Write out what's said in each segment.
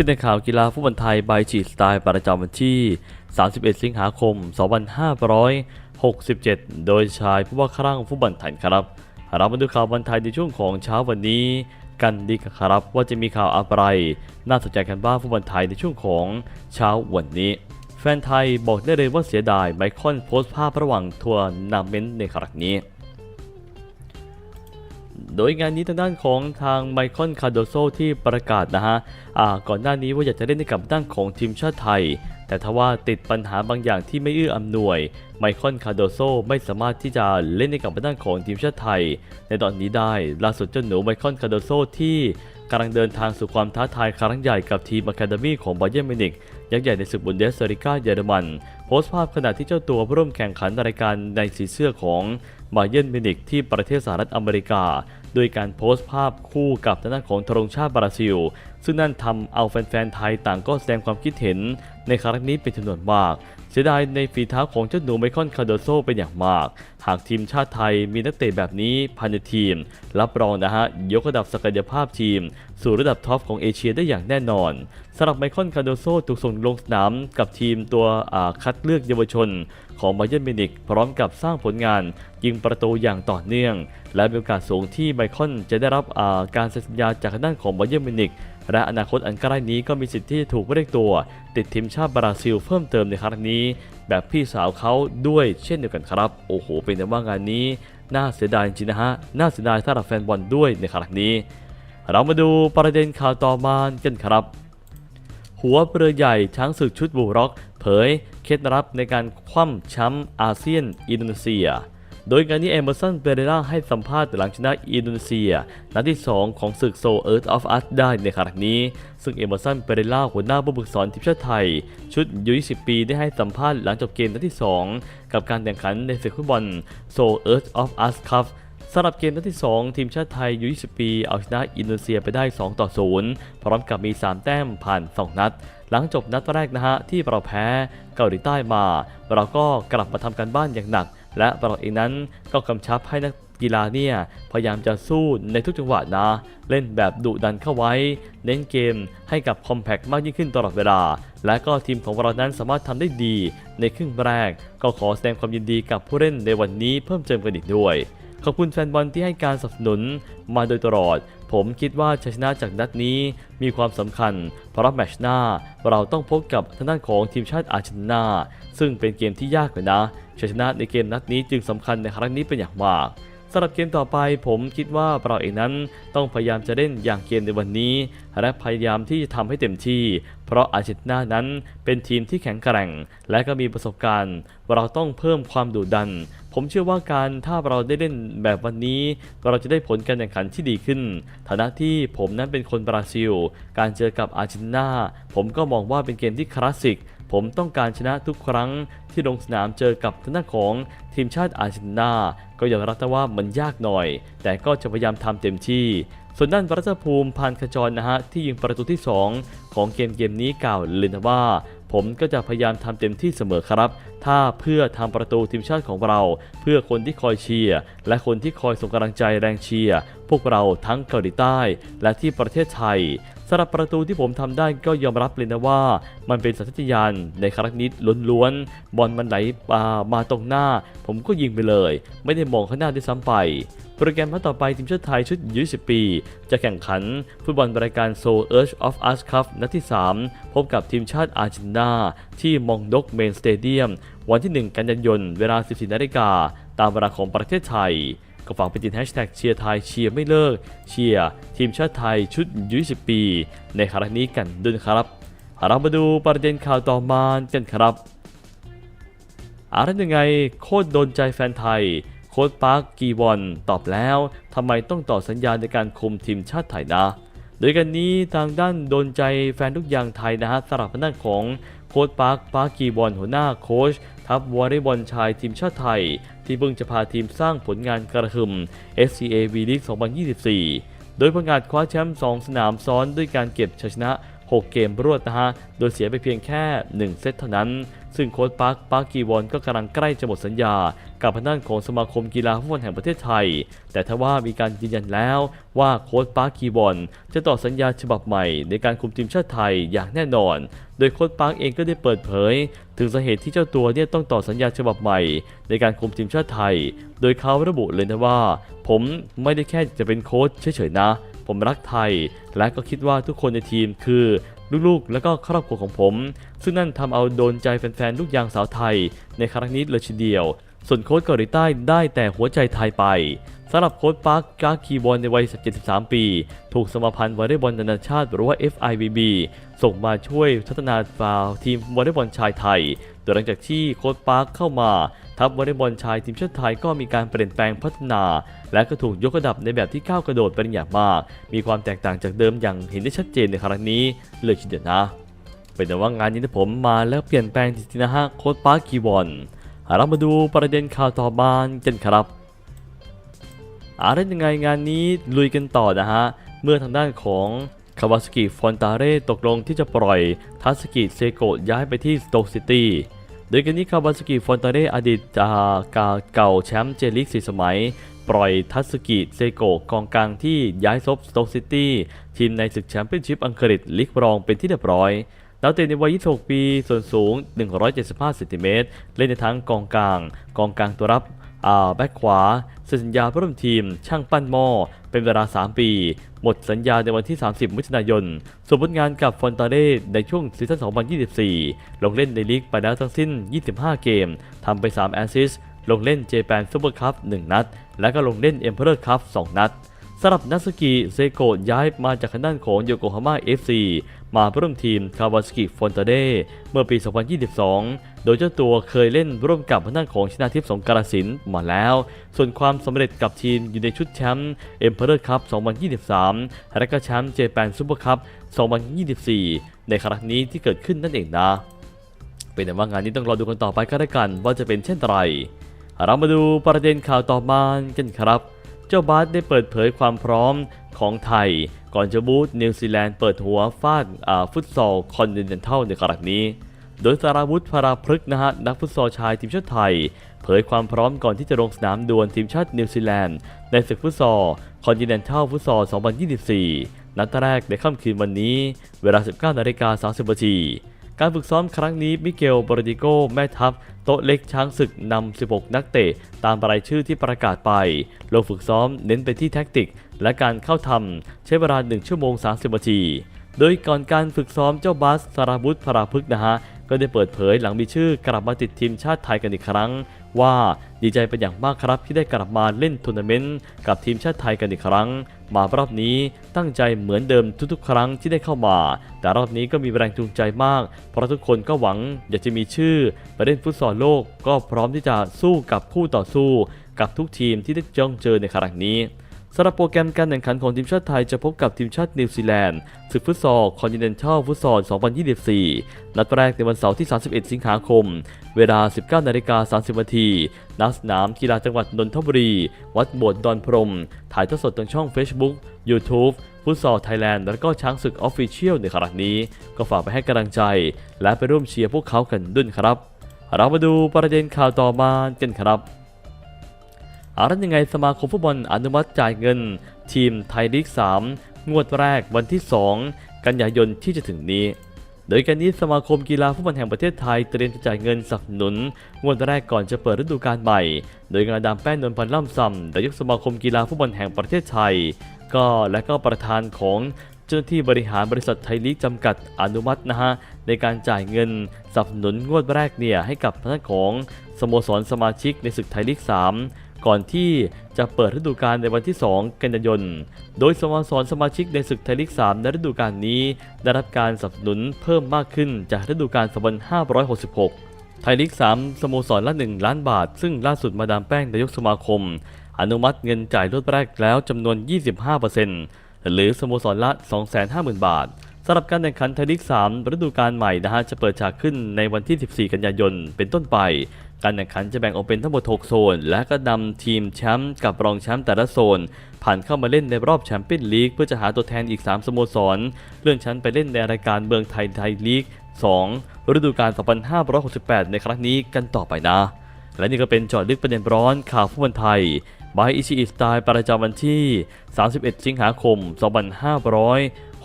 ที่ในข่าวกีฬาฟุตบอลไทยบายจีสไตล์ประจำวันที่ 31 สิงหาคม 2567 โดยชายผู้ว่าครั่งฟุตบอลไทยครับเรามาดูข่าวบอลไทยในช่วงของเช้าวันนี้ กันดีครับว่าจะมีข่าวอะไร น่าสนใจกันบ้างฟุตบอลไทยในช่วงของเช้าวันนี้ แฟนไทยบอกได้เลยว่าเสียดายไมคอนโพสต์ภาพระหว่างทัวร์นาเมนต์ในครั้งนี้ โดยงานนี้ทางด้านของทางไมคอนคาโดโซที่ประกาศนะฮะก่อนหน้านี้ว่าอยากจะเล่นในกับด้านของทีมชาติไทย แต่ทว่าติดปัญหาบางอย่างที่ไม่เอื้ออำนวย ไมคอนคาโดโซไม่สามารถที่จะเล่นในกับด้านของทีมชาติไทย ในตอนนี้ได้ล่าสุดเจ้าหนูไมคอนคาโดโซที่กำลังเดินทางสู่ความท้าทายครั้งใหญ่กับทีมอะคาเดมี่ของบาเย r n มินิกยักษ์ใหญ่ในศึกบุนเดสเซริก้าเยอรมัน โพสต์ภาพขณะที่เจ้าตัวร่วมแข่งขันรายการในสีเสื้อของ บาเยนมินิกที่ประเทศสหรัฐอเมริกาโดยการโพสต์ภาพคู่กับทางด้านของธงชาติบราซิล ซึ่งนั่นทำเอาแฟนๆไทยต่างก็แสดงความคิดเห็นในครั้งนี้เป็นจำนวนมาก เสียดายในฝีเท้าของเจ้าหนูไมคอนคาโดโซเป็นอย่างมาก หากทีมชาติไทยมีนักเตะแบบนี้ภายในทีม รับรองนะฮะ ยกระดับศักยภาพทีม สู่ระดับท็อปของเอเชียได้อย่างแน่นอนสำหรับไมคอนคาโดโซถูกส่งลงสนามกับทีมตัวคัดเลือกเยาวชน ของบาเย r n มินิกพร้อมกับสร้างผลงาน ยิงประตูอย่างต่อเนื่องและมีโอกาสสูงที่ไมคอนจะได้รับการเซ็นสัญญาจากทางด้านของบาเย r n มินิกและอนาคตอันใกล้นี้ก็มีสิทธิ์ที่จะถูกเรียกตัว ติดทีมชาติบราซิลเพิ่มเติมในครั้งนี้ แบบพี่สาวเขาด้วยเช่นเดียวกันครับ โอ้โห เป็นแต่ว่างานนี้ น่าเสียดายจริงๆนะฮะ น่าเสียดายสำหรับแฟนบอลด้วยในครั้งนี้ เรามาดูประเด็นข่าวต่อมากันครับ หัวเรือใหญ่ช้างศึกชุดบูร็อก เผย เคล็ดลับในการคว่ำแชมป์อาเซียนอินโดนีเซีย โดยงานนี้เอเมอร์สันเปเรราให้สัมภาษณ์หลังชนะอินโดนีเซีย นัดที่ 2 ของศึกโซเอิร์ธออฟอัสได้ในครั้งนี้ ซึ่งเอเมอร์สันเปเรราหัวหน้าผู้ฝึกสอนทีมชาติไทย ชุดยู20 ปีได้ให้สัมภาษณ์หลังจบเกมนัดที่ 2 กับการแข่งขันในศึกฟุตบอลโซเอิร์ธออฟอัสครับสำหรับเกมนัดที่ 2 ทีมชาติไทยยู20 ปี เอาชนะอินโดนีเซียไปได้ 2 ต่อ 0 พร้อมกับมี 3 แต้มผ่าน 2 นัด หลังจบนัดแรกนะฮะที่เราแพ้เกาหลีใต้มา เราก็กลับมาทำการบ้านอย่างหนัก และเราเองนั้นก็กำชับให้นักกีฬาเนี่ยพยายามจะสู้ในทุกจังหวะนะ เล่นแบบดุดันเข้าไว้ เน้นเกมให้กับคอมแพคมากยิ่งขึ้นตลอดเวลา และก็ทีมของเรานั้นสามารถทำได้ดี ในครึ่งแรก ก็ขอแสดงความยินดีกับผู้เล่นในวันนี้เพิ่มเติมกันอีกด้วย ขอบคุณแฟนบอลที่ให้การสนับสนุนมาโดยตลอด ผมคิดว่าชัยชนะจากนัดนี้มีความสำคัญ เพราะแมชหน้า เราต้องพบกับทางด้านของทีมชาติอาร์เจนตินา ซึ่งเป็นเกมที่ยากเลยนะชัยชนะในเกมนัดนี้จึงสำคัญในครั้งนี้เป็นอย่างมากสำหรับเกมต่อไปผมคิดว่าเราเองนั้นต้องพยายามจะเล่นอย่างเกมในวันนี้ และพยายามที่จะทำให้เต็มที่ เพราะอาร์เจนตินานั้นเป็นทีมที่แข็งแกร่ง และก็มีประสบการณ์ เราต้องเพิ่มความดุดัน ผมเชื่อว่าการถ้าเราได้เล่นแบบวันนี้ เราจะได้ผลการแข่งขันที่ดีขึ้น ฐานะที่ผมนั้นเป็นคนบราซิล การเจอกับอาร์เจนตินาผมก็มองว่าเป็นเกมที่คลาสสิก ผมต้องการชนะทุกครั้งที่ลงสนามเจอกับทางด้านของทีมชาติอาร์เจนตินาก็ยอมรับว่ามันยากหน่อย แต่ก็จะพยายามทำเต็มที่ ส่วนด้านรัชภูมิพานขจรนะฮะที่ยิงประตูที่ 2 ของเกมเกมนี้กล่าวเลยนะว่า ผมก็จะพยายามทำเต็มที่เสมอครับ ถ้าเพื่อทำประตูทีมชาติของเรา เพื่อคนที่คอยเชียร์และคนที่คอยส่งกำลังใจแรงเชียร์พวกเราทั้งเกาหลีใต้ และที่ประเทศไทย สำหรับประตูที่ผมทำได้ก็ยอมรับเลยนะว่า มันเป็นสัญชาตญาณในครั้งนี้ล้วนๆบอลมันไหลมามาตรงหน้า ผมก็ยิงไปเลย ไม่ได้มองข้างหน้าด้วยซ้ำไปโปรแกรมนัดต่อไปทีมชาติไทยชุด20 ปี จะแข่งขันฟุตบอลรายการ Seoul Urge of Us Cup นัดที่ 3 พบกับทีมชาติอาร์เจนตินา ที่มองดกเมนสเตเดียม วันที่ 1 กันยายนเวลา 14นาฬิกาตามเวลาของประเทศไทย ก็ฝากไปติดแฮชแท็กเชียร์ไทยเชียร์ไม่เลิก เชียร์ทีมชาติไทยชุดยุ20 ปี ในครั้งนี้กันด้วยครับเรามาดูประเด็นข่าวต่อมากันครับอะไรยังไงโคตรโดนใจแฟนไทย โค้ชปาร์คกีวอนตอบแล้วทำไมต้องต่อสัญญาในการคุมทีมชาติไทยนะโดยกันนี้ทางด้านโดนใจแฟนทุกอย่างไทยนะฮะสำหรับทางด้านของโค้ชปาร์คปาร์กีวอนหัวหน้าโค้ชทัพวอลเลย์บอลชายทีมชาติไทย ที่เพิ่งจะพาทีมสร้างผลงานกระหึ่ม SCA V League 2024 โดยผลงานคว้าแชมป์ 2 สนามซ้อนด้วยการเก็บชัยชนะ 6 เกมรวดนะฮะ โดยเสียไปเพียงแค่ 1 เซตเท่านั้น ซึ่งโค้ชปาร์คปาร์คกีวอนก็กำลังใกล้จะหมดสัญญา กับทางด้านของสมาคมกีฬาฟุตบอลแห่งประเทศไทย แต่ถ้าว่ามีการยืนยันแล้วว่าโค้ชปาร์คกีวอนจะต่อสัญญาฉบับใหม่ในการคุมทีมชาติไทยอย่างแน่นอน โดยโค้ชปาร์คเองก็ได้เปิดเผย ถึงสาเหตุที่เจ้าตัวเนี่ยต้องต่อสัญญาฉบับใหม่ ในการคุมทีมชาติไทย โดยเขาระบุเลยนะว่า ผมไม่ได้แค่จะเป็นโค้ชเฉยๆนะ ผมรักไทย และก็คิดว่าทุกคนในทีมคือลูกๆ และก็ครอบครัวของผม ซึ่งนั่นทำเอาโดนใจแฟนๆ ลูกยางสาวไทย ในครั้งนี้เลยทีเดียว ส่วนโค้ชเกาหลีใต้ได้แต่หัวใจไทยไปสำหรับโค้ชปาร์คกาคีบอลในวัย 73 ปี ถูกสมาพันธ์วอลเลย์บอลนานาชาติหรือว่า FIVB ส่งมาช่วยพัฒนาฟาวทีมวอลเลย์บอลชายไทย โดยหลังจากที่โค้ชปาร์คเข้ามา ทัพวอลเลย์บอลชายทีมชาติไทยก็มีการเปลี่ยนแปลงพัฒนา และก็ถูกยกระดับในแบบที่ก้าวกระโดดเป็นอย่างมาก มีความแตกต่างจากเดิมอย่างเห็นได้ชัดเจนในครั้งนี้เลยทีเดียวนะเป็นแต่ว่างานนี้ที่ผมมาแล้วเปลี่ยนแปลงจริงๆนะฮะโค้ชปาร์คกีวอนเรามาดูประเด็นข่าวต่อมากันครับอะไรยังไงงานนี้ลุยกันต่อนะฮะ เมื่อทางด้านของคาวาสกิฟอนตาเร่ตกลงที่จะปล่อยทัสกิเซโกะย้ายไปที่สโตกซิตี้ โดยกันนี้คาวาสกิฟอนตาเร่อดีตอ่ากาเก่าแชมป์เจลิกสี่สมัย ปล่อยทัสกิเซโกกองกลางที่ย้ายซบสโตกซิตี้ทีมในศึกแชมเปี้ยนชิพอังกฤษลีกรองเป็นที่เรียบร้อยดาวเตะในวัย 26 ปี ส่วนสูง 175 เซนติเมตร เล่นในทั้งกองกลาง กองกลางตัวรับ อาแบ็คขวาเซ็นสัญญาร่วมทีม ช่างปั้นหม้อ เป็นเวลา 3 ปี หมดสัญญาในวันที่ 30 มิถุนายนส่วนผลงานกับฟอนตาเร่ในช่วงซีซั่น 2024 ลงเล่นในลีกไปแล้วทั้งสิ้น 25 เกม ทำไป 3 แอสซิสต์ลงเล่นเจแปนซูเปอร์คัพ1นัด และก็ลงเล่นเอ็มเพอร์คัพ2นัด สำหรับนัสกิเซโกย้ายมาจากทางด้านของโยโกฮาม่า FC มาร่วมทีมคาวาสกิฟอนตาเดเมื่อปี 2022 โดยเจ้าตัวเคยเล่นร่วมกับทางด้านของชนาทิพย์สงกรสินมาแล้ว ส่วนความสำเร็จกับทีมอยู่ในชุดแชมป์เอ็มเพอร์คัพ 2023 และก็แชมป์เจแปนซูเปอร์คัพ 2024 ในครั้งนี้ที่เกิดขึ้นนั่นเองนะ เป็นแต่ว่างานนี้ต้องรอดูกันต่อไปก็แล้วกันว่าจะเป็นเช่นไรเรามาดูประเด็นข่าวต่อมากันครับ เจ้าบาสได้เปิดเผยความพร้อมของไทย ก่อนจะบูธนิวซีแลนด์เปิดหัวฟาดฟุตซอลคอนติเนนทัลในครั้งนี้ โดยสาราวุธพราพฤกษ์นะฮะนักฟุตซอลชายทีมชาติไทย เผยความพร้อมก่อนที่จะลงสนามดวลทีมชาตินิวซีแลนด์ในศึกฟุตซอลคอนติเนนทัลฟุตซอล 2024 นัดแรกในค่ำคืนวันนี้ เวลา 19นาฬิกา30นาที การฝึกซ้อมครั้งนี้มิเกลบรดิโกแม่ทัพโต๊ะเล็กช้างศึกนำ 16 นักเตะตามรายชื่อที่ประกาศไป ลงฝึกซ้อมเน้นไปที่แท็กติก และการเข้าทำใช้เวลา 1 ชั่วโมง 30 นาที โดยก่อนการฝึกซ้อมเจ้าบัสสารบุตรพราพึกษ์นะฮะก็ได้เปิดเผยหลังมีชื่อกลับมาติดทีมชาติไทยกันอีกครั้ง ว่าดีใจเป็นอย่างมากครับที่ได้กลับมาเล่นทัวร์นาเมนต์กับทีมชาติไทยกันอีกครั้ง มารอบนี้ตั้งใจเหมือนเดิมทุกๆ ครั้งที่ได้เข้ามา แต่รอบนี้ก็มีแรงจูงใจมาก เพราะทุกคนก็หวังอยากจะมีชื่อไปเล่นฟุตซอลโลก ก็พร้อมที่จะสู้กับคู่ต่อสู้ กับทุกทีมที่ได้จ้องเจอในครั้งนี้ สำหรับโปรแกรมการแข่งขันของทีมชาติไทยจะพบกับทีมชาตินิวซีแลนด์ศึกฟุตซอลคอนติเนนทัลฟุตซอล 2024 นัดแรกในวันเสาร์ที่ 31 สิงหาคม เวลา 19นาฬิกา30นาทีณสนามกีฬาจังหวัดนนทบุรี วัดโบสถ์ดอนพรม ถ่ายทอดสดทางช่อง Facebook YouTube ฟุตซอลไทยแลนด์และก็ช้างศึกออฟฟิเชียลในครั้งนี้ ก็ฝากไปให้กำลังใจ และไปร่วมเชียร์พวกเขากันด้วยครับ เรามาดูประเด็นข่าวต่อมากันครับ อารันยังไงสมาคมฟุตบอลอนุมัติจ่ายเงิน ทีมไทยลีก 3 งวดแรกวันที่ 2 กันยายนที่จะถึงนี้ โดยการนี้สมาคมกีฬาฟุตบอลแห่งประเทศไทยเตรียมจะจ่ายเงินสนับสนุน งวดแรกก่อนจะเปิดฤดูกาลใหม่ โดยงานดามแป้นนนพันธ์ล่ำซำนายกสมาคมกีฬาฟุตบอลแห่งประเทศไทย ก็และก็ประธานของเจ้าหน้าที่บริหารบริษัทไทยลีกจำกัดอนุมัตินะฮะในการจ่ายเงินสนับสนุนงวดแรกเนี่ยให้กับทางด้านของสโมสรสมาชิกในศึกไทยลีก 3 ก่อนที่จะเปิดฤดูกาลในวันที่ 2 กันยายน โดยสโมสรสมาชิกในศึกไทยลีก 3 ในฤดูกาลนี้ ได้รับการสนับสนุนเพิ่มมากขึ้นจากฤดูกาล 2566 ไทยลีก 3 สโมสรละ 1 ล้านบาท ซึ่งล่าสุดมาดามแป้งนายกสมาคม อนุมัติเงินจ่ายรวดแรกแล้วจำนวน 25%หรือสโมสรละ 250,000 บาทสำหรับการแข่งขันไทยลีก 3 ฤดูกาลใหม่นะฮะ จะเปิดฉากขึ้นในวันที่ 14 กันยายน เป็นต้นไป การแข่งขันจะแบ่งออกเป็นทั้งหมด 6 โซน และก็นำทีมแชมป์กับรองแชมป์แต่ละโซน ผ่านเข้ามาเล่นในรอบแชมเปี้ยนลีกเพื่อจะหาตัวแทนอีก 3 สโมสร เลื่อนชั้นไปเล่นในรายการเมืองไทยไทยลีก 2 ฤดูกาล 2568 ในครั้งนี้กันต่อไปนะ และนี่ก็เป็นเจอดลึกประเด็นร้อนข่าวฟุตบอลไทยบายอิชิอิสไตล์ประจำวันที่ 31 สิงหาคม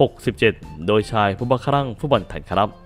2567 โดยชายผู้บังคับฟุตบอลไทยครับ